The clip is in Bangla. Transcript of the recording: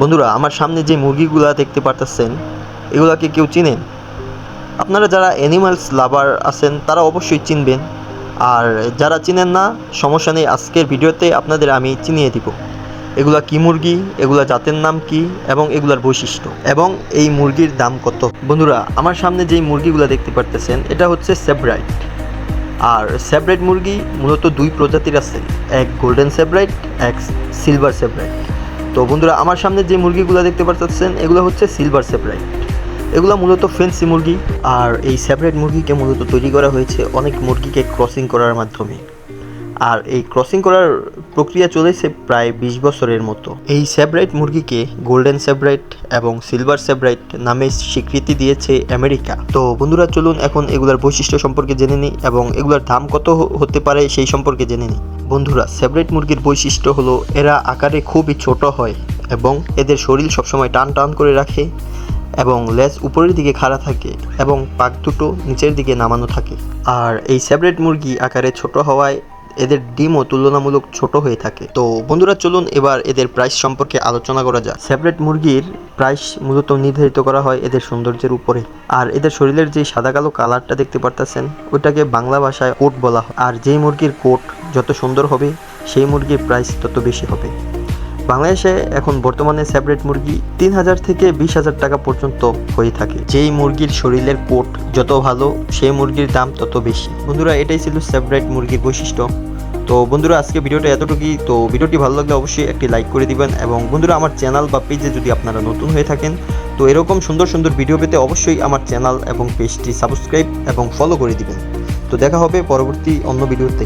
বন্ধুরা, আমার সামনে যে মুরগিগুলা দেখতে পারতেছেন, এগুলাকে কেউ চিনেন? আপনারা যারা অ্যানিমালস লাভার আছেন, তারা অবশ্যই চিনবেন। আর যারা চিনেন না, সমস্যা নেই, আজকের ভিডিওতে আপনাদের আমি চিনিয়ে দিব। এগুলা কি মুরগি, এগুলা জাতের নাম কি, এবং এগুলার বৈশিষ্ট্য, এবং এই মুরগির দাম কত? বন্ধুরা, আমার সামনে যেই মুরগিগুলো দেখতে পারতেছেন, এটা হচ্ছে সেব্রাইট। আর সেব্রাইট মুরগি মূলত দুই প্রজাতির আছে, এক গোল্ডেন সেব্রাইট, এক সিলভার সেব্রাইট। তো বন্ধুরা, আমার সামনে যে মুরগিগুলো দেখতে পাচ্ছেন এগুলো হচ্ছে সিলভার সেব্রাইট এগুলো মূলত ফেন্সি মুরগি, আর এই সেপারেট মুরগিকে মূলত তৈরি করা হয়েছে অনেক মুরগিকে ক্রসিং করার মাধ্যমে। আর এই ক্রসিং করার প্রক্রিয়া চলেছে প্রায় বিশ বছরের মতো। এই সেব্রাইট মুরগিকে গোল্ডেন সেব্রাইট এবং সিলভার সেব্রাইট নামে স্বীকৃতি দিয়েছে আমেরিকা। তো বন্ধুরা, চলুন এখন এগুলার বৈশিষ্ট্য সম্পর্কে জেনে নিই এবং এগুলার দাম কত হতে পারে সেই সম্পর্কে জেনে নিই। বন্ধুরা, সেভরেট মুরগির বৈশিষ্ট্য হলো এরা আকারে খুবই ছোট হয় এবং এদের শরীর সবসময় টান টান করে রাখে এবং লেজ উপরের দিকে খাড়া থাকে এবং পাক দুটো নিচের দিকে নামানো থাকে। আর এই সেপারেট মুরগি আকারে ছোট হওয়ায় এদের ডিমও তুলনামূলক ছোট হয়ে থাকে। তো বন্ধুরা, চলুন এবার এদের প্রাইস সম্পর্কে আলোচনা করা যাক। সেপারেট মুরগির প্রাইস মূলত নির্ধারিত করা হয় এদের সৌন্দর্যের উপরে। আর এদের শরীরের যে সাদা কালো কালারটা দেখতে পারতেছেন, ওইটাকে বাংলা ভাষায় কোট বলা হয়। আর যেই মুরগির কোট যত সুন্দর হবে, সেই মুরগির প্রাইস তত বেশি হবে। বাংলাদেশে এখন বর্তমানে সেপারেট মুরগি তিন হাজার থেকে বিশ হাজার টাকা পর্যন্ত হয়ে থাকে। যেই মুরগির শরীরের কোট যত ভালো, সেই মুরগির দাম তত বেশি। বন্ধুরা, এটাই ছিল সেপারেট মুরগির বৈশিষ্ট্য। তো বন্ধুরা, আজকে ভিডিওটা এতটুকুই। তো ভিডিওটি ভালো লাগলে অবশ্যই একটি লাইক করে দিবেন এবং বন্ধুরা, আমার চ্যানেল বা পেজে যদি আপনারা নতুন হয়ে থাকেন, তো এরকম সুন্দর সুন্দর ভিডিও পেতে অবশ্যই আমার চ্যানেল এবং পেজটি সাবস্ক্রাইব এবং ফলো করে দিবেন। তো দেখা হবে পরবর্তী অন্য ভিডিওতে।